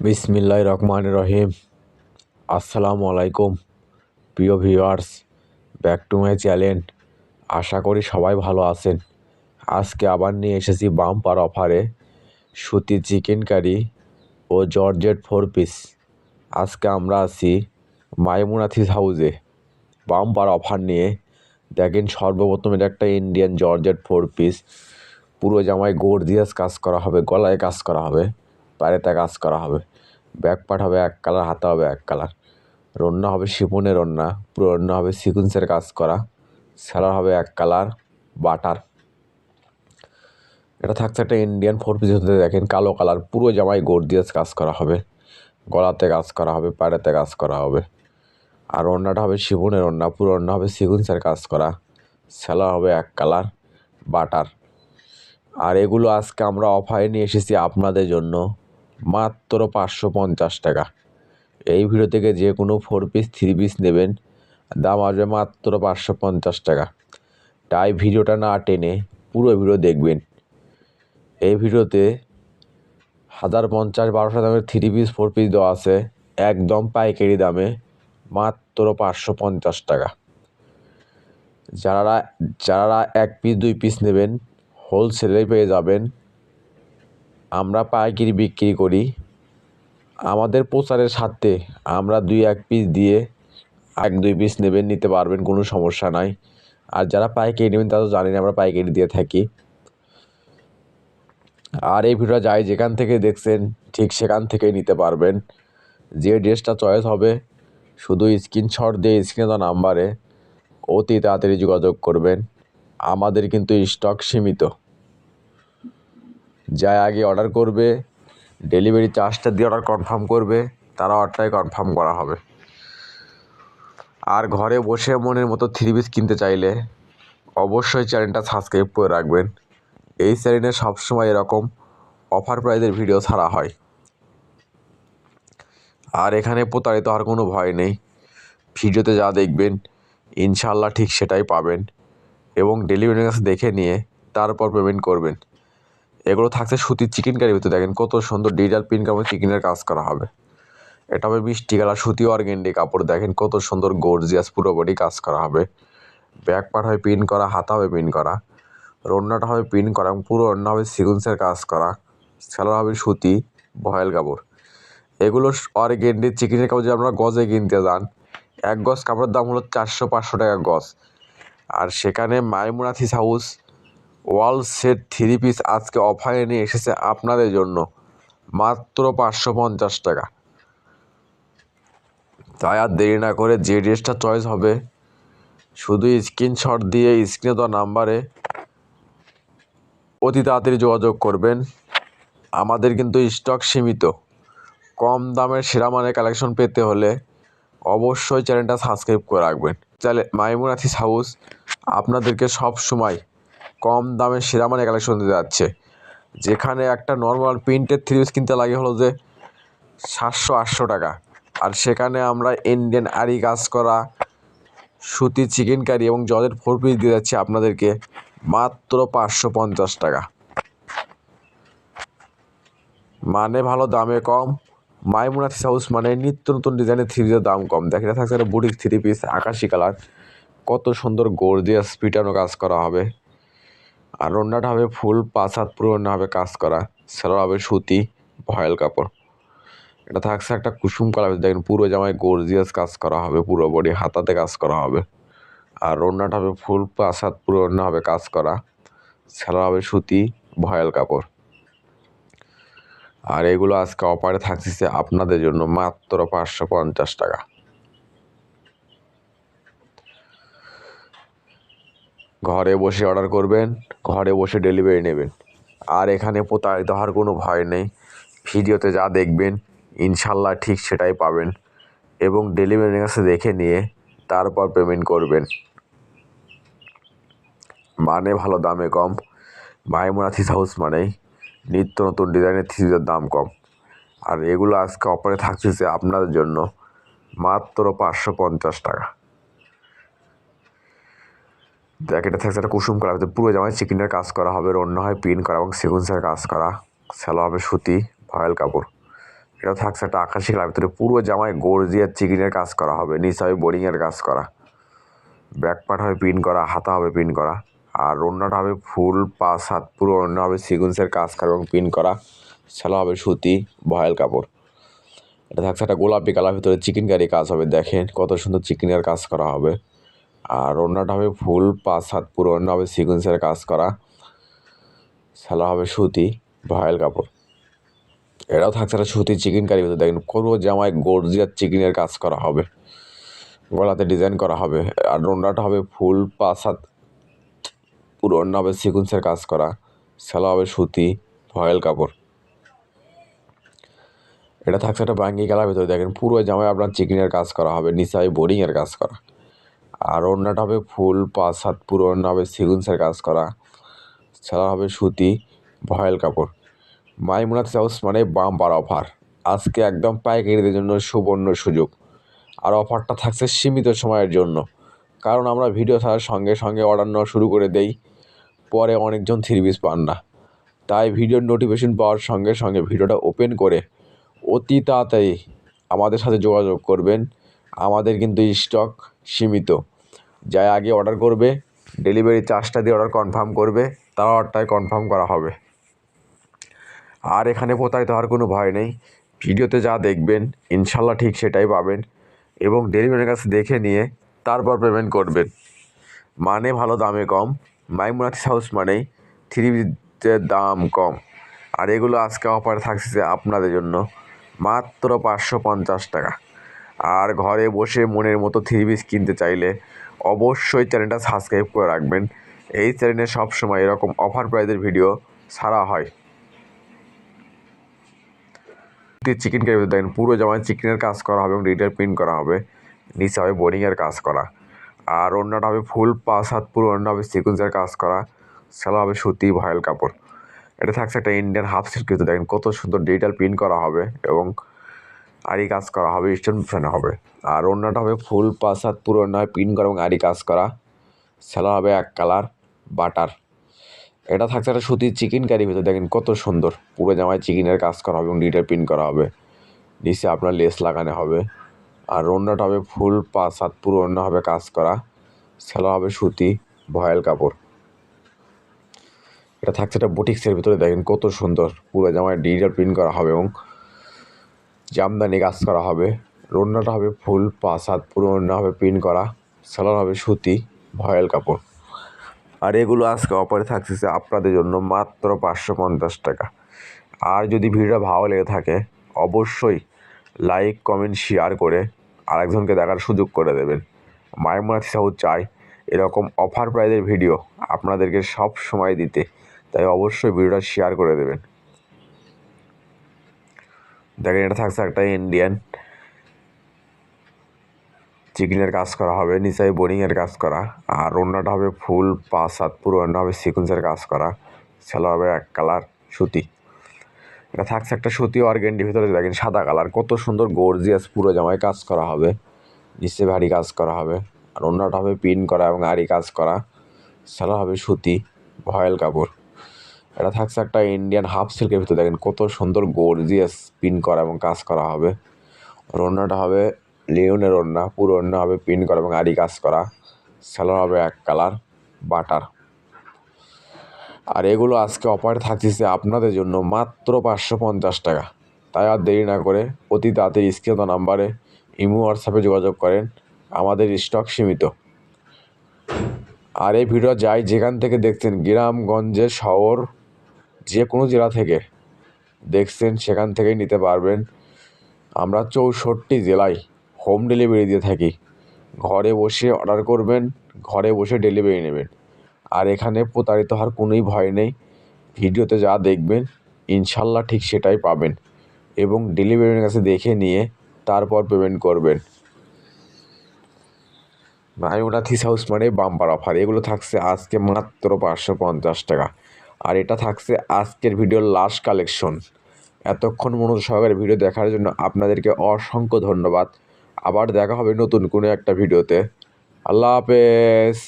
বিসমিল্লাহ রহমান রহিম। আসসালামু আলাইকুম প্রিয় viewers, back to my channel. আশা করি সবাই ভালো আছেন। আজকে আবার নিয়ে এসেছি বাম্পার অফারে সুতি চিকেন কারি ও জর্জেট ফোর পিস। আজকে আমরা আছি মাইমুনাথিস হাউসে। বাম্পার অফার নিয়ে দেখেন সর্বপ্রথম এটা একটা ইন্ডিয়ান জর্জেট ফোর পিস। পুরো জামায় গর্জিয়াস কাজ করা হবে, গলায় কাজ করা হবে। পায়েতে কাজ করা হবে। ব্যাক পার্ট হবে এক কালার, হাতা হবে এক কালার। রন্না হবে শিপনের রন্না, পুরো রন্না হবে সিকুন্সের কাজ করা। স্যালার হবে এক কালার, বাটার। এটা থাকছে একটা ইন্ডিয়ান ফোর পিস হতে দেখেন কালো কালার, পুরো জামায় গর্জিয়াস কাজ করা হবে। গলাতে কাজ করা হবে পায়েতে কাজ করা হবে। আর ওড়নাটা হবে শিবনের ওড়না পুরো ওড়না হবে সিকুন্সের কাজ করা। স্যালার হবে এক কালার, বাটার। আর এগুলো আজকে আমরা অফারে নিয়ে এসেছি আপনাদের জন্য। মাত্র পাঁচশো পঞ্চাশ টাকা। এই ভিডিও থেকে যে কোনো ফোর পিস থ্রি পিস নেবেন। দাম আসবে মাত্র পাঁচশো পঞ্চাশ টাকা। তাই ভিডিওটা না টেনে পুরো ভিডিও দেখবেন। এই ভিডিওতে হাজার পঞ্চাশ, বারোশো দামের থ্রি পিস ফোর পিস দেওয়া আছে। একদম পাইকারি দামে মাত্র পাঁচশো পঞ্চাশ টাকা। যারা যারা এক পিস দুই পিস নেবেন হোলসেলে পেয়ে যাবেন। আমরা পাইকারি বিক্রি করি। আমাদের প্রচারের স্বার্থে আমরা দুই, এক পিস দিয়ে এক, দুই পিস নেবেন, নিতে পারবেন, কোনো সমস্যা নাই। আর যারা পাইকারি নেবেন, তারা তো জানেন আমরা পাইকারি দিয়ে থাকি। আর এই ভিডিওটা যাই যেখান থেকে দেখছেন, ঠিক সেখান থেকেই নিতে পারবেন। যে ড্রেসটা চয়েস হবে, শুধু স্ক্রিনশট দিয়ে স্ক্রিনে দেওয়া নাম্বারে অতি তাড়াতাড়ি যোগাযোগ করবেন। আমাদের কিন্তু স্টক সীমিত। যাই আগে অর্ডার করবে ডেলিভারি চার্জটা দিয়ে অর্ডার কনফার্ম করবে, তারা অর্ডারটাই কনফার্ম করা হবে। আর ঘরে বসে মনের মতো থ্রি পিস কিনতে চাইলে অবশ্যই চ্যানেলটা সাবস্ক্রাইব করে রাখবেন। এই চ্যানেলে সবসময় এরকম অফার প্রাইজের ভিডিও ছাড়া হয়। আর এখানে প্রতারিত হওয়ার কোনো ভয় নেই। ভিডিওতে যা দেখবেন ইনশাল্লাহ ঠিক সেটাই পাবেন। এবং ডেলিভারি কাছে দেখে নিয়ে তারপর পেমেন্ট করবেন। এগুলো থাকছে সুতির চিকেন কারির ভিতরে। দেখেন কত সুন্দর ডিজিটাল প্রিন্ট কাপড় চিকেনের কাজ করা হবে। এটা হবে মিষ্টি কালার, সুতি অর্গেন্ডি কাপড়। দেখেন কত সুন্দর গর্জিয়াস পুরো বডি কাজ করা হবে। ব্যাক পার্ট হবে পিন করা, হাতা হবে পিন করা। রন্নাটা হবে পিন করা এবং পুরো রান্না হবে সিকুন্সের কাজ করা। সেলার হবে সুতি, ভয়েল কাপড়। এগুলো অর্গেন্ডির চিকেনের কাপড় যদি আপনারা গজে কিনতে যান, এক গজ কাপড়ের দাম হলো চারশো পাঁচশো টাকা গজ। আর সেখানে মাইমুনাথিস house wall set three piece আজকে অফারে নিয়ে এসেছে আপনাদের জন্য। মাত্র পাঁচশো পঞ্চাশ টাকা। তাই আর দেরি না করে যে ড্রেসটা চয়েস হবে, শুধু স্ক্রিনশট দিয়ে স্ক্রিনে দেওয়া নাম্বারে অতি তাড়াতাড়ি যোগাযোগ করবেন। আমাদের কিন্তু স্টক সীমিত। কম দামের সেরা মানের কালেকশন পেতে হলে অবশ্যই চ্যানেলটা সাবস্ক্রাইব করে রাখবেন। চ্যানেল মাইমুনাথিস হাউস, আপনাদেরকে সব সময় কম দামে সেরা মানের কালেকশন দিতে যাচ্ছে। যেখানে একটা নর্মাল প্রিন্টের থ্রি পিস কিনতে লাগে হলো যে সাতশো, আটশো টাকা। আর সেখানে আমরা ইন্ডিয়ান আরি কাজ করা, সুতি চিকেন কারি এবং জলের ফোর পিস দিয়ে যাচ্ছি আপনাদেরকে মাত্র পাঁচশো পঞ্চাশ টাকা। মানে ভালো, দামে কম। মাইমুনাথিস হাউস মানে নিত্য নতুন ডিজাইনের থ্রি পিসের দাম কম। দেখে থাকছে বুটিক থ্রি পিস আকাশি কালার কত সুন্দর গর্জিয়াস পিটানো কাজ করা হবে। আর রান্নাটা হবে ফুল পাঁচ হাত পুরো হবে কাজ করা সেলার হবে সুতি, ভয়েল কাপড়। এটা থাকছে একটা কুসুম কালার দেখেন পুরো জামায় গর্জিয়াস কাজ করা হবে, পুরো বডি হাতাতে কাজ করা হবে। আর রান্নাটা হবে ফুল পাঁচ হাত পুরো হবে কাজ করা সেলার হবে সুতি, ভয়েল কাপড়। আর এগুলো আজকে অফারে থাকছে আপনাদের জন্য মাত্র পাঁচশো পঞ্চাশ টাকা। ঘরে বসে অর্ডার করবেন, ঘরে বসে ডেলিভারি নেবেন। আর এখানে প্রতারিত হওয়ার কোনো ভয় নেই। ভিডিওতে যা দেখবেন, ইনশাল্লাহ ঠিক সেটাই পাবেন। এবং ডেলিভারি কাছে দেখে নিয়ে তারপর পেমেন্ট করবেন। মানে ভালো, দামে কম। মাইমুনাথিস হাউস মানেই নিত্য নতুন ডিজাইনের থ্রিজের দাম কম। আর এগুলো আজকে অফারে থাকছে যে আপনাদের জন্য মাত্র পাঁচশো পঞ্চাশ টাকা। এটা থাকছে একটা কুসুম কালার। পুরো জামায় চিকেনের কাজ করা হবে অন্য হয়, পিন করা এবং সিকুন্সের কাজ করা। সেলো হবে সুতি, ভয়েল কাপড়। এটা থাকছে একটা আকাশি কালার, ভিতরে পুরো জামায় গর্জিয়ার চিকেনের কাজ করা হবে, নিচে হবে বোরিংয়ের কাজ করা। ব্যাক পার্ট হবে পিন করা, হাতা হবে পিন করা। আর অন্যটা হবে ফুল পাঁচ হাত, পুরো অন্য হবে সিকুন্সের কাজ করা এবং পিন করা। সেলা হবে সুতি, ভয়েল কাপড়। এটা থাকছে একটা গোলাপি কালার, ভিতরে চিকেন কারি কাজ হবে, দেখেন কত সুন্দর চিকেনের কাজ করা হবে। আর অন্যটা হবে ফুল পাঁচ হাত পুরো হবে সিকুন্সের কাজ করা। সেলা হবে সুতি ভয়েল কাপড় এটাও থাকছে একটা সুতি চিকেন কারি ভিতরে। দেখেন পুরো জামায় গর্জিয়ার চিকেনের কাজ করা হবে। গলাতে ডিজাইন করা হবে। আর রোন্ডাটা হবে ফুল পাঁচ হাত পুরো অন্য হবে সিকুন্সের কাজ করা। সেলা হবে সুতি ভয়েল কাপড় এটা থাকছে একটা বাঙ্গি কালার ভিতরে। দেখেন পুরো জামায় আপনার চিকেনের কাজ করা হবে নিচাই বোরিংয়ের কাজ করা। আর অন্যটা হবে ফুল পাঁচ হাত পুরো অন্য হবে সিকুন্সের কাজ করা। ছাড়া হবে সুতি, ভয়েল কাপড়। মাইমুনাথ হাউস মানে বাম্পার অফার। আজকে একদম পাইকারিদের জন্য সুবর্ণ সুযোগ। আর অফারটা থাকছে সীমিত সময়ের জন্য। কারণ আমরা ভিডিও ছাড়ার সঙ্গে সঙ্গে অর্ডার নেওয়া শুরু করে দেই। পরে অনেকজন থ্রি পিস পান না। তাই ভিডিওর নোটিফিকেশন পাওয়ার সঙ্গে সঙ্গে ভিডিওটা ওপেন করে অতি তাড়াতাড়ি আমাদের সাথে যোগাযোগ করবেন। আমাদের কিন্তু স্টক সীমিত। যাই আগে অর্ডার করবে ডেলিভারি চার্জটা দিয়ে অর্ডার কনফার্ম করবে তার অর্ডারটাই কনফার্ম করা হবে। আর এখানে প্রতারিত হওয়ার কোনো ভয় নেই। ভিডিওতে যা দেখবেন, ইনশাল্লাহ ঠিক সেটাই পাবেন এবং ডেলিভারির কাছে দেখে নিয়ে তারপর পেমেন্ট করবেন। মানে ভালো দামে কম। মাইমুনাথিস হাউস মানেই থ্রি দাম কম। আর এগুলো আজকে অফার থাকছে আপনাদের জন্য মাত্র পাঁচশো পঞ্চাশ টাকা। আর ঘরে বসে মনের মতো থ্রি পিস কিনতে চাইলে অবশ্যই চ্যানেলটা সাবস্ক্রাইব করে রাখবেন। এই চ্যানেলে সবসময় এরকম অফার প্রাইজের ভিডিও ছাড়া হয়। চিকেন কারি দেখেন, পুরো জামায় চিকেনের কাজ করা হবে এবং রিটেল প্রিন্ট করা হবে। নিচে হবে বোরিংয়ের কাজ করা। আর অন্যটা হবে ফুল পাঁচ হাত পুরো অন্য হবে সিকুন্সের কাজ করা। সেলা হবে সুতি, ভয়েল কাপড়। এটা থাকছে একটা ইন্ডিয়ান হাফ সিল্ক কিন্তু দেখেন কত সুন্দর ডিজিটাল প্রিন্ট করা হবে এবং আরি কাজ করা হবে স্টোন ফ্যানে হবে। আর অন্যটা হবে ফুল হাত পুরো অন্য প্রিন্ট করা এবং আরি কাজ করা। সেলা হবে এক কালার, বাটার। এটা থাকছে একটা সুতির চিকেন কারি ভিতরে। দেখেন কত সুন্দর। পুরো জামায় চিকেনের কাজ করা হবে এবং ডিটেল প্রিন্ট করা হবে। নিচে আপনার লেস লাগানো হবে। আর অন্যটা হবে ফুল হাত পুরো অন্য হবে কাজ করা। সেলা হবে সুতি, ভয়েল কাপড়। এটা থাকছে একটা বুটিক্সের ভিতরে। দেখেন কত সুন্দর। পুরো জামায় ডিজিটাল প্রিন্ট করা হবে এবং জামদানি কাজ করা হবে, রন্নাটা হবে ফুল পাঁচ হাত পুরো অন্য হবে প্রিন্ট করা সেলার হবে সুতি, ভয়েল কাপড়। আর এগুলো আজকে অফারে থাকতেছে আপনাদের জন্য মাত্র পাঁচশো পঞ্চাশ টাকা। আর যদি ভিডিওটা ভালো লেগে থাকে, অবশ্যই লাইক, কমেন্ট, শেয়ার করে আরেকজনকে দেখার সুযোগ করে দেবেন। মায়মনাথ সাহু চাই, এরকম অফার প্রাইজের ভিডিও আপনাদেরকে সব সময় দিতে। তাই অবশ্যই ভিডিওটা শেয়ার করে দেবেন। দেখেন, এটা থাকছে একটা ইন্ডিয়ান চিকেনের কাজ করা হবে নিচাই বোরিংয়ের কাজ করা, আর অন্যটা হবে ফুল পাঁচ হাত পুরো অন্য হবে সিকুন্সের কাজ করা, সেলা হবে এক কালার সুতি। এটা থাকছে একটা সুতি অর্গেন্ডি ভিতরে, দেখেন, সাদা কালার, কত সুন্দর গর্জিয়াস পুরো জামায় কাজ করা হবে, নিচে ভারী কাজ করা হবে, আর অন্যটা হবে পিন করা এবং আড়ি কাজ করা, সেলা হবে সুতি, ভয়েল কাপড়। এটা থাকছে একটা ইন্ডিয়ান হাফ সিল্কের ভিতরে। দেখেন কত সুন্দর গর্জিয়াস পিন করা এবং কাজ করা হবে। রন্নাটা হবে লিওনের ওড়না, পুরো ওড়না হবে পিন করা এবং আড়ি কাজ করা। সেলার হবে এক কালার বাটার আর এগুলো আজকে অফারে থাকতেছে আপনাদের জন্য মাত্র পাঁচশো পঞ্চাশ টাকা। তাই আর দেরি না করে অতি তাড়াতাড়ি স্ক্রিন নাম্বারে ইমো, হোয়াটসঅ্যাপে যোগাযোগ করেন। আমাদের স্টক সীমিত। আর এই ভিডিও যাই যেখান থেকে দেখছেন গ্রামগঞ্জে শহর যে কোনো জেলা থেকে দেখছেন, সেখান থেকেই নিতে পারবেন। আমরা চৌষট্টি জেলায় হোম ডেলিভারি দিয়ে থাকি। ঘরে বসে অর্ডার করবেন, ঘরে বসে ডেলিভারি নেবেন। আর এখানে প্রতারিত হওয়ার কোনোই ভয় নেই। ভিডিওতে যা দেখবেন, ইনশাল্লাহ ঠিক সেটাই পাবেন। এবং ডেলিভারির কাছে দেখে নিয়ে তারপর পেমেন্ট করবেন। মায়ুনা থিস হাউস মানে বাম্পার অফার এগুলো থাকছে আজকে মাত্র পাঁচশো পঞ্চাশ টাকা। আর এটা থাকছে আজকের ভিডিওর লাস্ট কালেকশন এতক্ষণ মনোজ সহকারে ভিডিও দেখার জন্য আপনাদেরকে অসংখ্য ধন্যবাদ। আবার দেখা হবে নতুন কোনো একটা ভিডিওতে আল্লাহ হাফেজ।